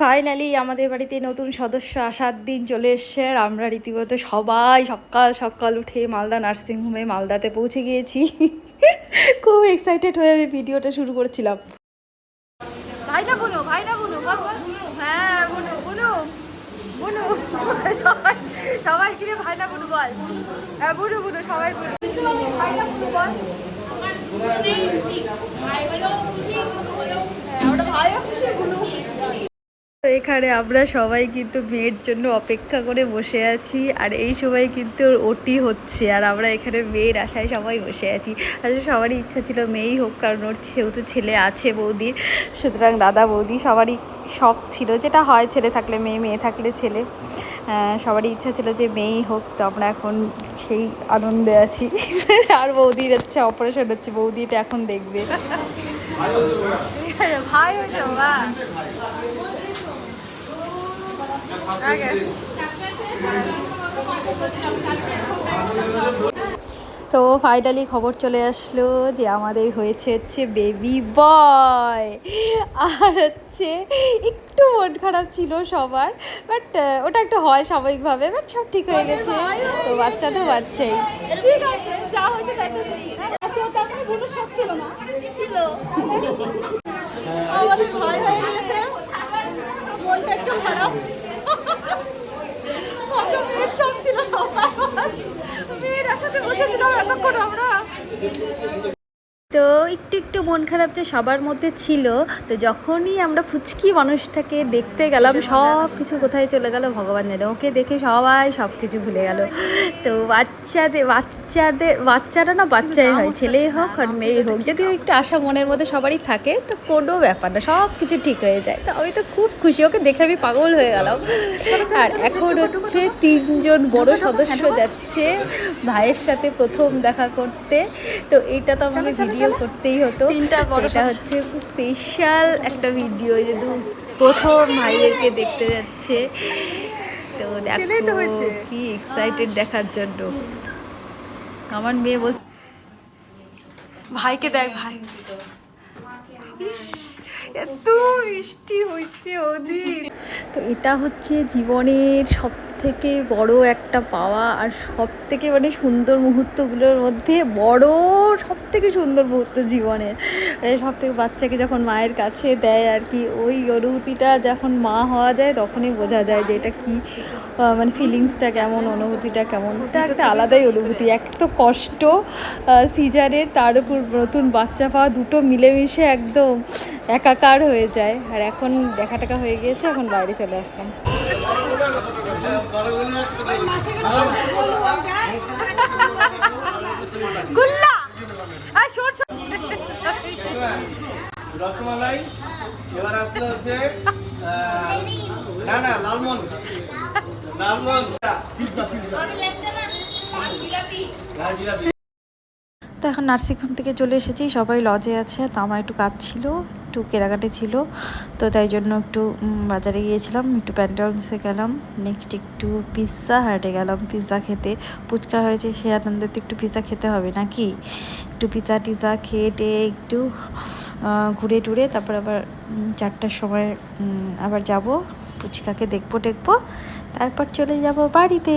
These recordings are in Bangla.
ফাইনালি আমাদের বাড়িতে নতুন সদস্য আসার দিন চলে এসছে আর আমরা রীতিমতো সবাই সকাল সকাল উঠে মালদা নার্সিংহোমে মালদাতে পৌঁছে গিয়েছি। খুব এক্সাইটেড হয়ে আমি ভিডিওটা শুরু করেছিলাম। বুনু বুনু বল বল হ্যাঁ বুনু বুনু বুনু। সবাই সবাই কিনে ভাইনা বুনু বল। হ্যাঁ বুনু বুনু সবাই বুনু। ভাইনা বুনু বল। তো এখানে আমরা সবাই কিন্তু মেয়ের জন্য অপেক্ষা করে বসে আছি আর এই সময় কিন্তু ওটি হচ্ছে আর আমরা এখানে মেয়ের আশায় সবাই বসে আছি। আসলে সবারই ইচ্ছা ছিল মেয়েই হোক কারণ ওর যেহেতু ছেলে আছে বৌদির সুতরাং দাদা বৌদি সবারই শখ ছিল যেটা হয় ছেলে থাকলে মেয়ে মেয়ে থাকলে ছেলে। সবারই ইচ্ছা ছিল যে মেয়েই হোক তো আমরা এখন সেই আনন্দে আছি। আর বৌদির হচ্ছে অপারেশন হচ্ছে বৌদি এটা এখন দেখবে। ভাই হয়েছে তো ফাইনালি খবর চলে আসলো যে আমাদের হয়েছে হচ্ছে বেবি বয় আর হচ্ছে একটু মন খারাপ ছিল সবার বাট ওটা একটু হয় স্বাভাবিকভাবে বাট সব ঠিক হয়ে গেছে। তো বাচ্চা তো বাচ্চাই। ঠিক আছে, যা হয়েছে তাতে খুশি। তোর তখন বুনুর শখ ছিল না? ছিল। আমাদের ভয় হয়ে গেছে মনটা একটু খারাপ। শখ ছিল সবার। মেয়ের আশাতে বসেছিলাম এতক্ষণ আমরা। একটু একটু মন খারাপ যে সবার মধ্যে ছিল তো যখনই আমরা ফুচকি মানুষটাকে দেখতে গেলাম সব কিছু কোথায় চলে গেল ভগবান জানে ওকে দেখে সবাই সব কিছু ভুলে গেল। তো বাচ্চাদের বাচ্চাদের বাচ্চারা না বাচ্চাই হয় ছেলেই হোক আর মেয়ে হোক যদি একটু আশা মনের মধ্যে সবারই থাকে তো কোনো ব্যাপার না সব কিছু ঠিক হয়ে যায়। তো আমি তো খুব খুশি ওকে দেখে আমি পাগল হয়ে গেলাম। আর এখন হচ্ছে তিনজন বড় সদস্য যাচ্ছে ভাইয়ের সাথে প্রথম দেখা করতে। তো এটা তো আমাকে ভিডিও করতেই হতো এটা হচ্ছে স্পেশাল একটা ভিডিও যে দু- প্রথম ভাইদেরকে দেখতে যাচ্ছে। তো দেখো কি এক্সাইটেড দেখার জন্য। আমার মেয়ে বল ভাইকে দেখ ভাই। এত মিষ্টি হচ্ছে ওদিন। তো এটা হচ্ছে জীবনের সব থেকে বড় একটা পাওয়া আর সব থেকে মানে সুন্দর মুহূর্তগুলোর মধ্যে বড় সব থেকে সুন্দর মুহূর্ত জীবনের। সব থেকে বাচ্চাকে যখন মায়ের কাছে দেয় আর কি, ওই অনুভূতিটা যখন মা হওয়া যায় তখনই বোঝা যায় যে এটা কি মানে ফিলিংসটা কেমন, অনুভূতিটা কেমন। এটা একটা আলাদাই অনুভূতি। এক তো কষ্ট সিজারের তার উপর নতুন বাচ্চা পাওয়া, দুটো মিলেমিশে একদম একাকার হয়ে যায়। আর এখন দেখা টাকা হয়ে গিয়েছে, এখন বাইরে চলে আসলাম। গুল্লা। রসমালাই এবার আসলে হচ্ছে না না পিস্তা পিস্তা জিলাপি। তো এখন নার্সিংহোম থেকে চলে এসেছি সবাই লজে আছে তো আমার একটু কাজ ছিল। একটু কেনাকাটি ছিল, তো তাই জন্য একটু বাজারে গিয়েছিলাম, একটু প্যান্টালসে গেলাম নেক্সট একটু পিৎজা হাটে গেলাম পিৎজা খেতে। ফুচকা হয়েছে, সে আনন্দে তো একটু পিৎজা খেতে হবে নাকি? একটু পিৎজা টিজা খেয়ে টেয়ে একটু ঘুরে টুরে, তারপর আবার চারটার সময় আবার যাব, ফুচকাকে দেখব টেকবো তারপর চলে যাব বাড়িতে।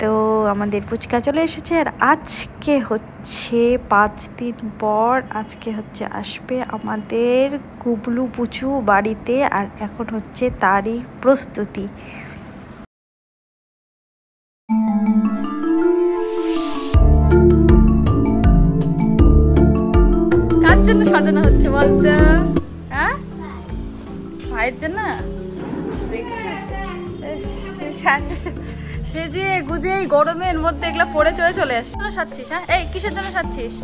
তো আমাদের ফুচকা চলে এসেছে আর আজকে হচ্ছে পাঁচ দিন পর আজকে হচ্ছে আসবে আমাদের গুবলু পুচু বাড়িতে আর এখন হচ্ছে তারই প্রস্তুতি। জন্য সাজানো হচ্ছে বলতো? হ্যাঁ? ভাইয়ের জন্য? দেখছি। সে যে গুজে এই গরমের মধ্যে এগুলো পড়ে চলে চলে আসছে। কেন সাজছিস হ্যাঁ? এই কিসের জন্য সাজছিস?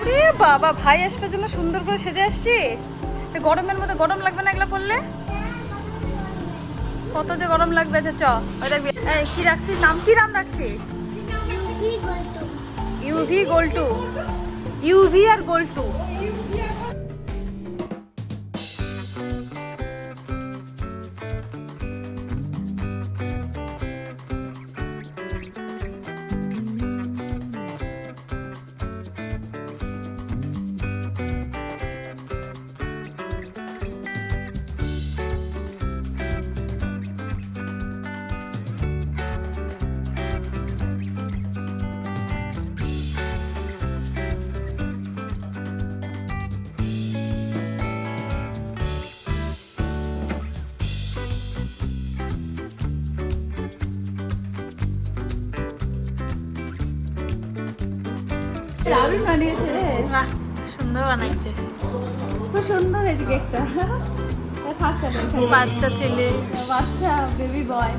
ওরে বাবা ভাই আসবে জন্য সুন্দর করে সেজে আসছি। তো গরমের মধ্যে গরম লাগবে না এগুলো পড়লে? কত যে গরম লাগবে আচ্ছা চ ওই দেখবি। এই কি রাখছিস? নাম কি নাম রাখছিস? ইউভি গোল্টু। ইউভি আর গোল্টু। বানিয়েছে রে? বাহ সুন্দর বানাইছে। খুব সুন্দর হয়েছে কেকটা বাচ্চা ছেলে। বাচ্চা বেবি বয়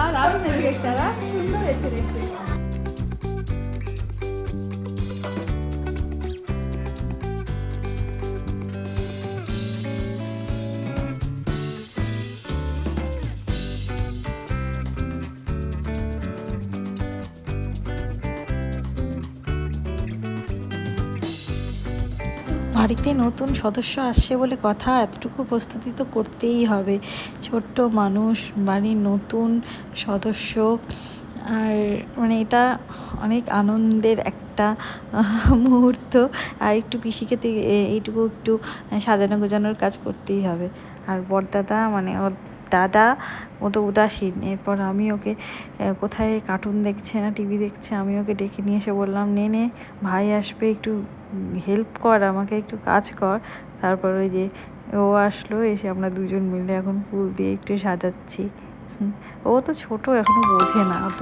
আর হয়েছে কেকটা সুন্দর হয়েছে দেখতে। বাড়িতে নতুন সদস্য আসছে বলে কথা, এতটুকু প্রস্তুতি তো করতেই হবে। ছোট্ট মানুষ, বাড়ির নতুন সদস্য। আর মানে এটা অনেক আনন্দের একটা মুহূর্ত। আর একটু পিসিকে এইটুকু একটু সাজানো গোজানোর কাজ করতেই হবে। আর বরদাদা মানে দাদা, ও তো উদাসীন। এরপর আমি ওকে কোথায় কার্টুন দেখছে না টিভি দেখছে, আমি ওকে ডেকে নিয়ে এসে বললাম, নে নে, ভাই আসবে, একটু হেল্প কর, আমাকে একটু কাজ কর। তারপর ওই যে ও আসলো, এসে আমরা দুজন মিলে এখন ফুল দিয়ে একটু সাজাচ্ছি। ও তো ছোট, এখনও বোঝে না অত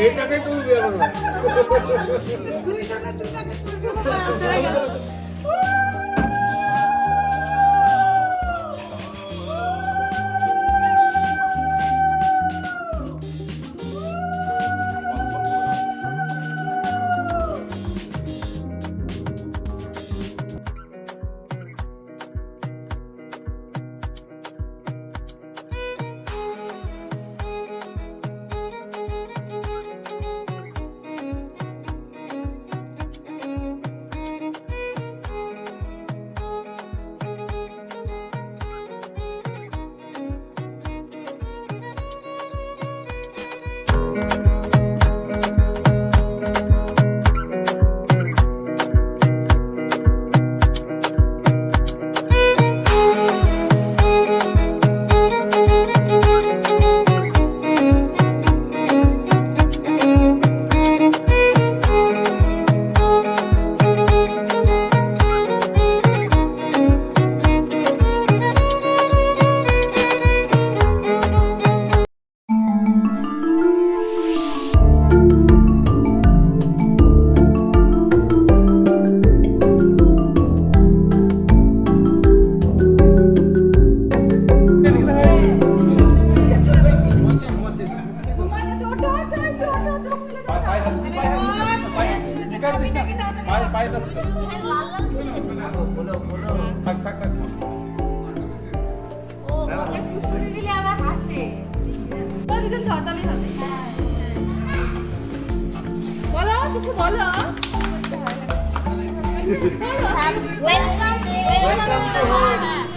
এইটাকে তুমি বিয়ে করবে Welcome, welcome to home.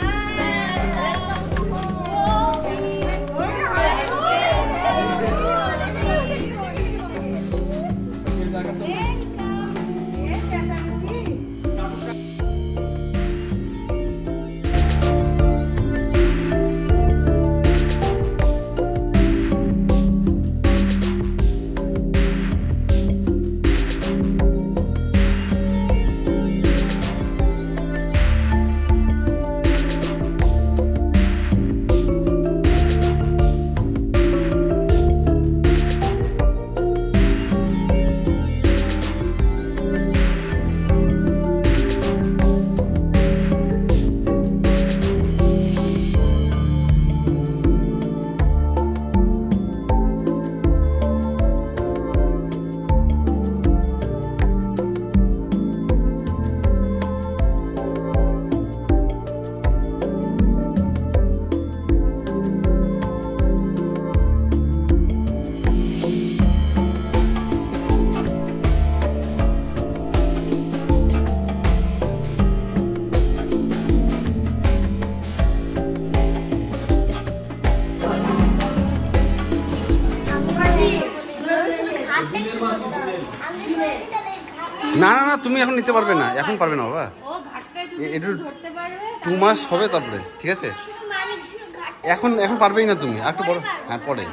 না না না তুমি এখন নিতে পারবে না। এখন পারবে না বাবা। একটু টু মাস হবে তারপরে ঠিক আছে? এখন এখন পারবেই না তুমি আর একটু বড় হ্যাঁ পরে।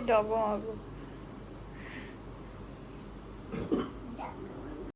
খুশিতে